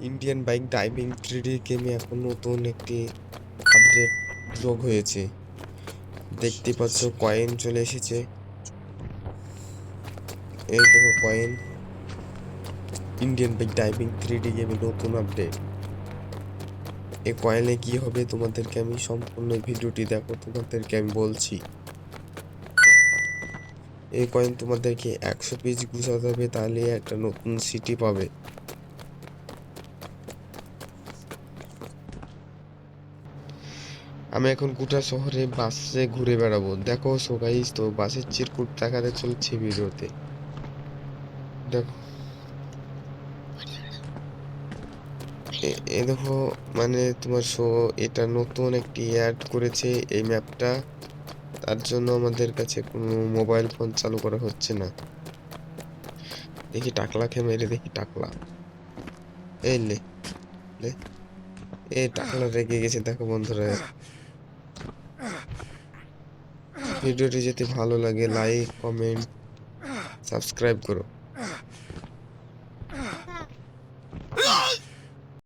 Indian bike driving three D গেমে এখন নতুন একটি আপডেট যোগ হয়েছে। দেখতে পাচ্ছ কয়েন চলে এসেছে। এই দেখো coin Indian bike driving three D গেমে নতুন আপডেট এই কয়েনে কি হবে তোমাদেরকে আমি সম্পূর্ণ ভিডিওটি দেখো, তোমাদেরকে আমি বলছি। এই কয়েন তোমাদেরকে একশো পিস গুছাতে হবে, তাহলে একটা নতুন সিটি পাবে। আমি এখন গোটা শহরে বাসে ঘুরে বেড়াবো। দেখো সো গাইস তো বাসের চিরকুট দেখাতে চলছে ভিডিওতে। দেখো। এ- দেখো মানে তোমার শো, এটা নতুন একটি অ্যাড করেছে এই ম্যাপটা। তার জন্য আমাদের কাছে কোনো মোবাইল ফোন চালু করা হচ্ছে না। দেখি টাকলাকে মেরে দেখি টাকলা। এই লে এ টাকলা রেগে গেছে, দেখো বন্ধুরা। ভিডিওটি যদি ভালো লাগে লাইক কমেন্ট সাবস্ক্রাইব করো।